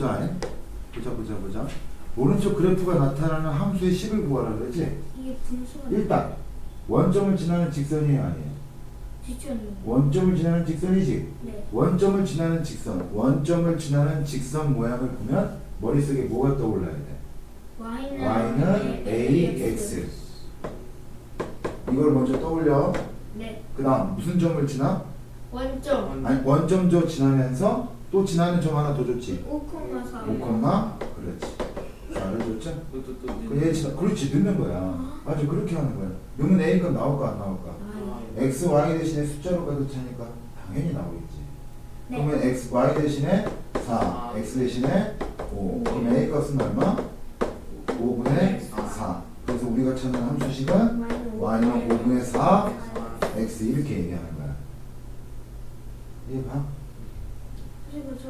보자. 보자 보자 보자. 오른쪽 그래프가 나타나는 함수의 식을 구하라 그러지? 이게 분수가 일단 원점을 지나는 직선이에요 아니에요? 뒷전이요. 원점을 지나는 직선이지? 네. 원점을 지나는 직선, 원점을 지나는 직선 모양을 보면 머릿속에 뭐가 떠올라야 돼? y는 y는 ax 이걸 먼저 떠올려 네. 그 다음 무슨 점을 지나? 원점 아니 원점조 지나면서 또 지나는 점 하나 더 줬지? 5,4 5, 그렇지. 4를 줬죠? 또또또 그얘 지나 그렇지. 넣는 거야. 맞아 그렇게 하는 거야. 넣으면 A가 나올까 안 나올까? 아, x, y 대신에 숫자로 가도 차니까 당연히 나오겠지. 네. 그러면 x, y 대신에 4 x 대신에 5 그럼 A 값은 얼마? 5분의 4 그래서 우리가 찾는 함수식은 y는 5분의 4 x 이렇게 얘기하는 거야. 이해봐? 그리고 저